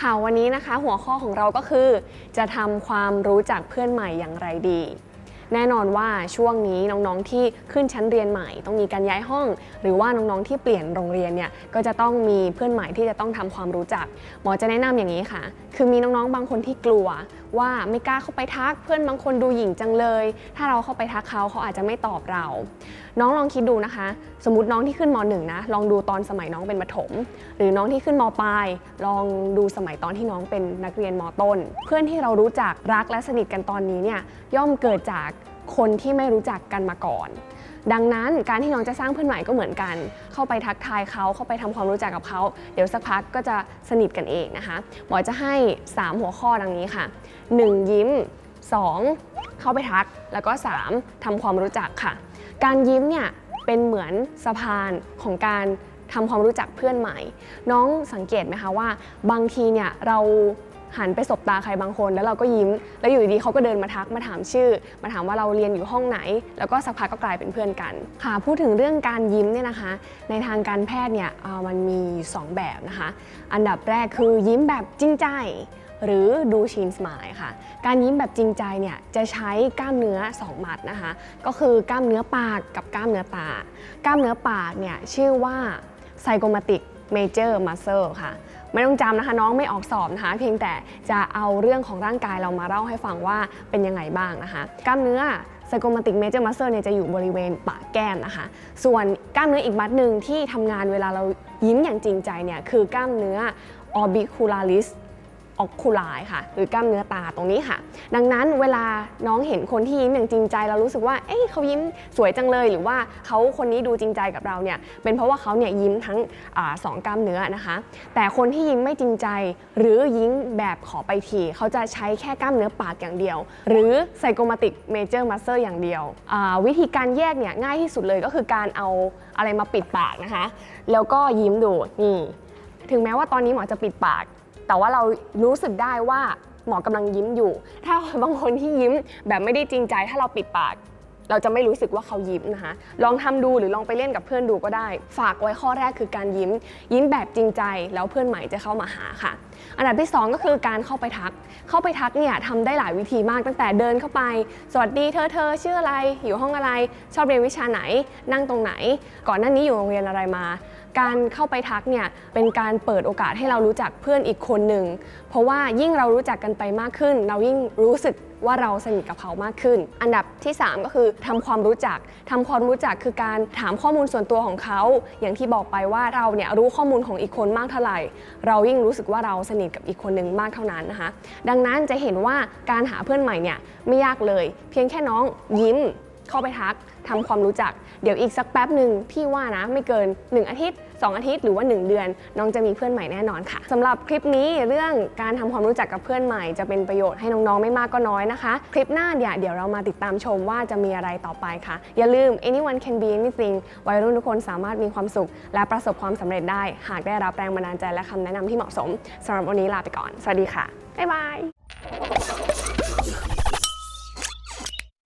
ค่ะวันนี้นะคะหัวข้อของเราก็คือ จะทำความรู้จักเพื่อนใหม่อย่างไรดี แน่นอนว่าช่วงนี้น้องๆที่ขึ้นชั้นเรียนใหม่ ต้องมีการย้ายห้อง หรือว่าน้องๆที่เปลี่ยนโรงเรียนเนี่ยก็จะต้องมีเพื่อนใหม่ที่จะต้องทำความรู้จัก หมอจะแนะนำอย่างนี้ค่ะ คือมีน้องๆบางคนที่กลัวว่าไม่กล้าเข้าไปทักเพื่อนบางคนดูหยิ่งจังเลย ถ้าเราเข้าไปทักเขาเขาอาจจะไม่ตอบเรา น้องลองคิดดูนะคะ สมมติน้องที่ขึ้นม .1 นะลองดูตอนสมัยน้องเป็นประถม หรือน้องที่ขึ้นมปลายลองดูสมัยตอนที่น้องเป็นนักเรียนมต้น เพื่อนที่เรารู้จักรักและสนิทกันตอนนี้เนี่ยย่อมเกิดจาก คนที่ไม่รู้จักกันมาก่อน ดังนั้นการที่น้องจะสร้างเพื่อนใหม่ก็เหมือนกัน เข้าไปทักทายเขาเข้าไปทำความรู้จักกับเขาเดี๋ยวสักพักก็จะสนิทกันเองนะคะหมอจะให้ 3 หัวข้อดังนี้ค่ะ 1. ยิ้ม 2. เข้าไปทักแล้วก็ 3. ทำความรู้จักค่ะ การยิ้มเนี่ยเป็นเหมือนสะพานของการทำความรู้จักเพื่อนใหม่ น้องสังเกตไหมคะว่า บางทีเนี่ยเรา หันไปสบตาใครบางคน แล้วเราก็ยิ้ม แล้วอยู่ดีๆเขาก็เดินมาทักมาถามชื่อ มาถามว่าเราเรียนอยู่ห้องไหน แล้วก็สักพักก็กลายเป็นเพื่อนกันค่ะพูดถึงเรื่องการยิ้มเนี่ยนะคะ ในทางการแพทย์เนี่ยมันมี 2 แบบนะคะ อันดับแรกคือยิ้มแบบจริงใจหรือดูชินสมายค่ะ การยิ้มแบบจริงใจเนี่ยจะใช้กล้ามเนื้อ 2 มัดนะคะ ก็คือกล้ามเนื้อปากกับกล้ามเนื้อตา กล้ามเนื้อปากเนี่ยชื่อว่าไซโกมาติก เมเจอร์มัสเซลค่ะ ไม่ต้องจำนะคะน้องไม่ออกสอบนะคะ เพียงแต่จะเอาเรื่องของร่างกายเรามาเล่าให้ฟังว่าเป็นยังไงบ้างนะคะ กล้ามเนื้อไซโกมาติกเมเจอร์มัสเซลเนี่ยจะอยู่บริเวณปากแก้มนะคะ ส่วนกล้ามเนื้ออีกมัดหนึ่งที่ทำงานเวลาเรายิ้มอย่างจริงใจเนี่ยคือกล้ามเนื้อ orbicularis อกคูลายค่ะ หรือกล้ามเนื้อตาตรงนี้ค่ะ ดังนั้นเวลาน้องเห็นคนที่ยิ้มอย่างจริงใจเรารู้สึกว่าเอ้ยเขายิ้มสวยจังเลยหรือว่าเขาคนนี้ดูจริงใจกับเราเนี่ยเป็นเพราะว่าเขาเนี่ยยิ้มทั้งอสองกล้ามเนื้อนะคะ แต่คนที่ยิ้มไม่จริงใจ หรือยิ้มแบบขอไปทีเขาจะใช้แค่กล้ามเนื้อปากอย่างเดียว หรือไซโกมาติกเมเจอร์มัสเซอร์อย่างเดียว วิธีการแยกเนี่ยง่ายที่สุดเลยก็คือการเอาอะไรมาปิดปากนะคะ แล้วก็ยิ้มดูนี่ถึงแม้ว่าตอนนี้หมอจะปิดปาก แต่ว่าเรารู้สึกได้ว่าหมอกำลังยิ้มอยู่ ถ้าบางคนที่ยิ้มแบบไม่ได้จริงใจ ถ้าเราปิดปาก เราจะไม่รู้สึกว่าเขายิ้มนะคะ ลองทำดูหรือลองไปเล่นกับเพื่อนดูก็ได้ ฝากไว้ข้อแรกคือการยิ้ม ยิ้มแบบจริงใจ แล้วเพื่อนใหม่จะเข้ามาหาค่ะ อันดับที่ 2 ก็คือการเข้าไปทัก เข้าไปทักเนี่ยทำได้หลายวิธีมากตั้งแต่เดินเข้าไป สวัสดีเธอเธอชื่ออะไร อยู่ห้องอะไร ชอบเรียนวิชาไหน นั่งตรงไหน ก่อนหน้านี้อยู่โรงเรียนอะไรมา การเข้าไปทักเนี่ยเป็นการเปิดโอกาสให้เรารู้จักเพื่อนอีกคนหนึ่ง เพราะว่ายิ่งเรารู้จักกันไปมากขึ้น เรายิ่งรู้สึกว่าเราสนิทกับเขามากขึ้น อันดับที่ 3 ก็คือทำความรู้จักทำความรู้จักคือการถามข้อมูลส่วนตัวของเขา อย่างที่บอกไปว่าเราเนี่ยรู้ข้อมูลของอีกคนมากเท่าไหร่ เรายิ่งรู้สึกว่าเราสนิทกับอีกคนหนึ่งมากเท่านั้นนะคะ ดังนั้นจะเห็นว่าการหาเพื่อนใหม่เนี่ยไม่ยากเลย เพียงแค่น้องยิ้ม เข้าไปทักทำความรู้จัก เดี๋ยวอีกสักแป๊บหนึ่งพี่ว่านะไม่เกิน 1 อาทิตย์ 2 อาทิตย์หรือว่า 1 เดือน น้องจะมีเพื่อนใหม่แน่นอนค่ะสำหรับคลิปนี้เรื่องการทำความรู้จักกับเพื่อนใหม่ จะเป็นประโยชน์ให้น้องๆไม่มากก็น้อยนะคะ คลิปหน้าเนี่ยเดี๋ยวเรามาติดตามชมว่าจะมีอะไรต่อไปค่ะ อย่าลืม anyone can be anything วัยรุ่นทุกคนสามารถมีความสุข และประสบความสำเร็จได้ หากได้รับแรงบันดาลใจและคำแนะนำที่เหมาะสมสำหรับวันนี้ลาไปก่อน สวัสดีค่ะบ๊ายบาย